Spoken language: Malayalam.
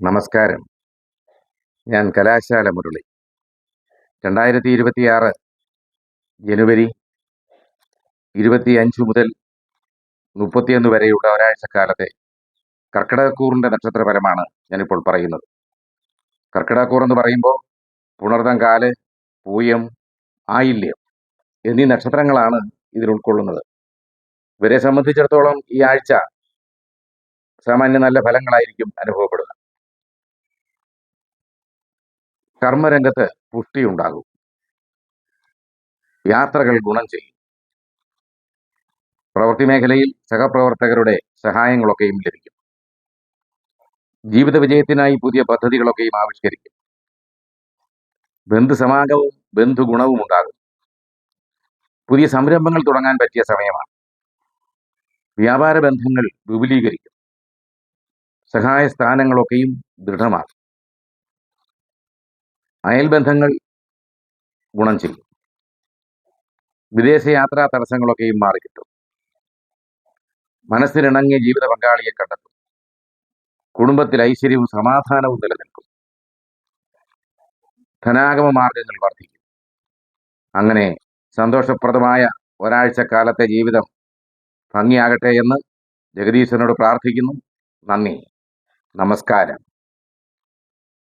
നമസ്കാരം. ഞാൻ കലാശാല മുരളി. രണ്ടായിരത്തി ഇരുപത്തിയാറ് ജനുവരി ഇരുപത്തിയഞ്ച് മുതൽ മുപ്പത്തിയൊന്ന് വരെയുള്ള ഒരാഴ്ചക്കാലത്തെ കർക്കിടകക്കൂറിന്റെ നക്ഷത്രപരമാണ് ഞാനിപ്പോൾ പറയുന്നത്. കർക്കിടകക്കൂർ എന്ന് പറയുമ്പോൾ പുണർതം കാൽ പൂയം ആയില്യം എന്നീ നക്ഷത്രങ്ങളാണ് ഇതിൽ ഉൾക്കൊള്ളുന്നത്. ഇവരെ സംബന്ധിച്ചിടത്തോളം ഈ ആഴ്ച സാമാന്യ നല്ല ഫലങ്ങളായിരിക്കും അനുഭവപ്പെടുക കർമ്മരംഗത്ത് പുഷ്ടിയുണ്ടാകും. യാത്രകൾ ഗുണം ചെയ്യും. പ്രവൃത്തി മേഖലയിൽ സഹപ്രവർത്തകരുടെ സഹായങ്ങളൊക്കെയും ലഭിക്കും. ജീവിത വിജയത്തിനായി പുതിയ പദ്ധതികളൊക്കെയും ആവിഷ്കരിക്കും. ബന്ധുസമാഗമവും ബന്ധുഗുണവും ഉണ്ടാകും. പുതിയ സംരംഭങ്ങൾ തുടങ്ങാൻ പറ്റിയ സമയമാണ്. വ്യാപാര ബന്ധങ്ങൾ വിപുലീകരിക്കും. സഹായ സ്ഥാനങ്ങളൊക്കെയും ദൃഢമാകും. അയൽബന്ധങ്ങൾ ഗുണം ചെയ്യും. വിദേശയാത്രാ തടസ്സങ്ങളൊക്കെയും മാറിക്കിട്ടും. മനസ്സിനിണങ്ങിയ ജീവിത പങ്കാളിയെ കണ്ടെത്തും. കുടുംബത്തിൽ ഐശ്വര്യവും സമാധാനവും നിലനിൽക്കും. ധനാഗമ മാർഗങ്ങൾ വർദ്ധിക്കും. അങ്ങനെ സന്തോഷപ്രദമായ ഒരാഴ്ചക്കാലത്തെ ജീവിതം ഭംഗിയാകട്ടെ എന്ന് ജഗദീശനോട് പ്രാർത്ഥിക്കുന്നു. നന്ദി. നമസ്കാരം.